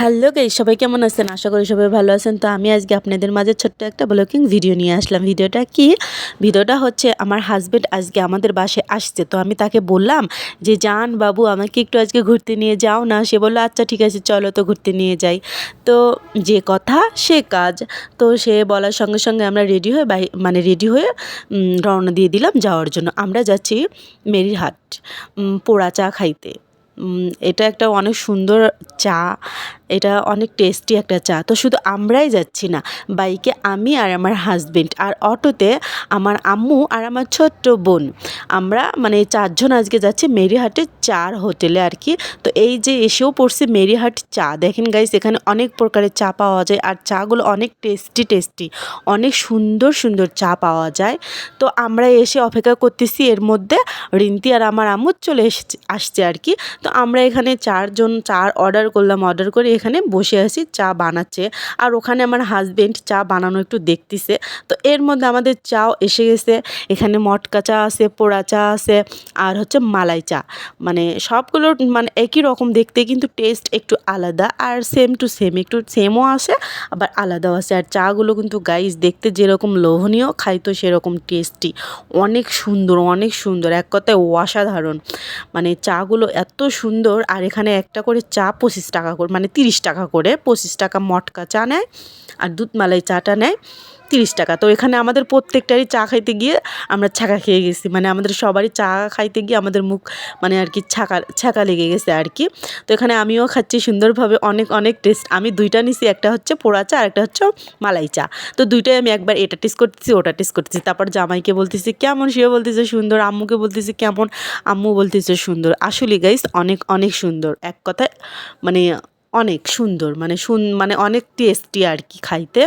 Hello guys সবাই কেমন আছেন? আশা করি সবাই ভালো আছেন। তো আমি আজকে আপনাদের মাঝে ছোট্ট একটা ব্লকিং ভিডিও নিয়ে আসলাম। ভিডিওটা কি? ভিডিওটা হচ্ছে আমার হাজব্যান্ড আজকে আমাদের বাসে আসছে। তো আমি তাকে বললাম যে যান বাবু, আমাকে একটু আজকে ঘুরতে নিয়ে যাও না? সে বলল আচ্ছা ঠিক আছে, চলো তো ঘুরতে নিয়ে যাই। তো যে কথা, সে কাজ। তো সে বলার সঙ্গে সঙ্গে আমরা রেডি হয়ে বাই মানে রেডি হয়ে রওনা দিয়ে দিলাম যাওয়ার জন্য। আমরা যাচ্ছি মেরিহাট পোড়া চা খাইতে। এটা একটা অনেক সুন্দর চা। এটা অনেক টেস্টি একটা চা। তো শুধু আমরাই যাচ্ছি না, বাইকে আমি আর আমার হাজবেন্ড আর অটোতে আমার আম্মু আর আমার ছোট্ট বোন। আমরা মানে চারজন আজকে যাচ্ছি মেরিহাটের চার হোটেলে আর কি। তো এই যে এসেও পড়ছে মেরিহাট চা। দেখেন গাইস এখানে অনেক প্রকারের চা পাওয়া যায় আর চাগুলো অনেক টেস্টি টেস্টি অনেক সুন্দর সুন্দর চা পাওয়া যায়। তো আমরা এসে অপেক্ষা করতেছি, এর মধ্যে রিন্তি আর আমার আম্মু চলে এসেছে, আসছে আর কি। তো আমরা এখানে চারজন, চার অর্ডার করলাম অর্ডার করে এখানে বসে আছি, চা বানাচ্ছে। আর ওখানে আমার হাজব্যান্ড চা বানানো একটু দেখতেছে। তো এর মধ্যে আমাদের চাও এসে গেছে। এখানে মটকা চা আছে, পোড়া চা আছে, আর হচ্ছে মালাই চা। মানে সবগুলোর মানে একই রকম দেখতে, কিন্তু টেস্ট একটু আলাদা। আর সেম টু সেম একটু সেমও আসে আবার আলাদাও আছে। আর চাগুলো কিন্তু গাইস দেখতে যেরকম লোভনীয় খাইতো সেরকম টেস্টি অনেক সুন্দর অনেক সুন্দর। এক কথায় অসাধারণ। মানে চাগুলো এত সুন্দর, আর এখানে একটা করে চা পঁচিশ টাকা করে মানে তিরিশ টাকা করে, পঁচিশ টাকা মটকা চা নেয় আর দুধ মালাই চাটা নেয় তিরিশ টাকা। তো এখানে আমাদের প্রত্যেকটারই চা খাইতে গিয়ে আমরা ছাকা খেয়ে গেছি। মানে আমাদের সবারই চা খাইতে গিয়ে আমাদের মুখ মানে আর কি ছাকা ছাকা লেগে গেছে আর কি। তো এখানে আমিও খাচ্ছি সুন্দরভাবে অনেক অনেক টেস্ট আমি দুইটা নিছি, একটা হচ্ছে পোড়া চা আর একটা হচ্ছে মালাই চা। তো দুইটাই আমি একবার এটা টেস্ট করতেছি, ওটা টেস্ট করতেছি। তারপর জামাইকে বলতেছি, কেমন? সেও বলতেছে সুন্দর, আম্মুকে বলতেছি কেমন? আম্মু বলতেছে সুন্দর। আসলে গাইস অনেক অনেক সুন্দর। এক কথায় মানে অনেক সুন্দর মানে সুন মানে অনেক টেস্টি আর কি খাইতে।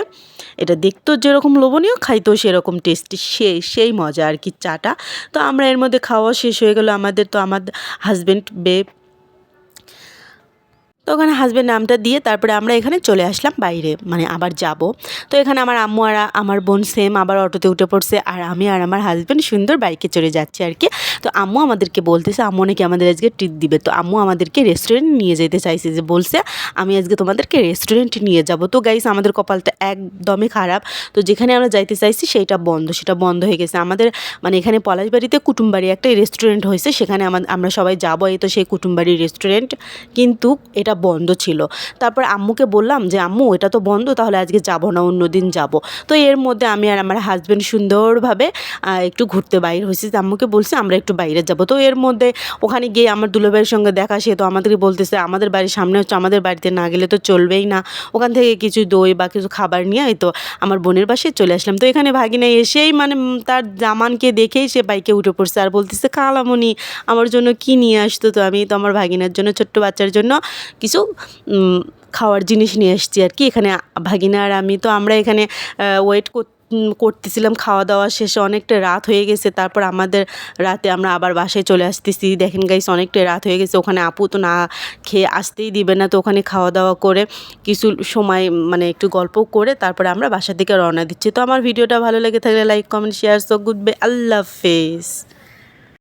এটা দেখতেও যেরকম লোভনীয়, খাইতেও সেরকম টেস্টি সে, সেই মজা আর কি চাটা। তো আমরা এর মধ্যে খাওয়া শেষ হয়ে গেল। আমাদের তো আমার হাজব্যান্ড বে তো ওখানে হাজব্যান্ড নামটা দিয়ে তারপরে আমরা এখানে চলে আসলাম বাইরে মানে আবার যাব। তো এখানে আমার আম্মু আর আমার বোন সেম আবার অটোতে উঠে পড়ছে আর আমি আর আমার হাজব্যান্ড সুন্দর বাইকে চলে যাচ্ছি আর কি। তো আম্মু আমাদেরকে বলতেছে, আম্মু নাকি আমাদের আজকে ট্রিট দিবে। তো আম্মু আমাদেরকে রেস্টুরেন্ট নিয়ে যেতে চাইছে যে বলছে, আমি আজকে তোমাদেরকে রেস্টুরেন্টে নিয়ে যাব। তো গাইস আমাদের কপালটা একদমই খারাপ। তো যেখানে আমরা যাইতে চাইছি সেইটা বন্ধ, সেটা বন্ধ হয়ে গেছে। আমাদের মানে এখানে পলাশবাড়িতে কুটুমবাড়ি একটা রেস্টুরেন্ট হয়েছে, সেখানে আমরা সবাই যাব। এই তো সেই কুটুমবাড়ির রেস্টুরেন্ট কিন্তু এটা বন্ধ ছিল। তারপর আম্মুকে বললাম যে, আম্মু, এটা তো বন্ধ, তাহলে আজকে যাব না, অন্য দিন যাব। তো এর মধ্যে আমি আর আমার হাজব্যান্ড সুন্দরভাবে একটু ঘুরতে বাইর হয়েছি। আম্মুকে বলছি, আমরা একটু বাইরে যাব। তো এর মধ্যে ওখানে গিয়ে আমার দুলোভাইয়ের সঙ্গে দেখা, সে তো আমাদেরকে বলতেছে, আমাদের বাড়ির সামনে হচ্ছে আমাদের বাড়িতে না গেলে তো চলবেই না। ওখান থেকে কিছু দই বা কিছু খাবার নিয়ে তো, আমার বোনের বাসায় চলে আসলাম। তো এখানে ভাগিনা এসেই মানে তার জামানকে দেখেই সে বাইকে উঠে পড়ছে আর বলতেছে খালামণি আমার জন্য কি নিয়ে আসতো তো? আমি তো আমার ভাগিনার জন্য, ছোট্ট বাচ্চার জন্য কিছু খাওয়ার জিনিস নিয়ে এসেছি আর কি। এখানে ভাগিনা আর আমি তো আমরা এখানে ওয়েট করতেছিলাম খাওয়া দাওয়া শেষে অনেকটা রাত হয়ে গেছে। তারপর আমাদের রাতে আমরা আবার বাসায় চলে আসতেছি। দেখেন গাইস অনেকটা রাত হয়ে গেছে। ওখানে আপু তো না খেয়ে আসতেই দিবে না। তো ওখানে খাওয়া দাওয়া করে কিছু সময় মানে একটু গল্প করে তারপরে আমরা বাসা থেকে রওনা দিচ্ছি। তো আমার ভিডিওটা ভালো লেগে থাকলে like comment share so goodbye আল্লাহ হাফেজ।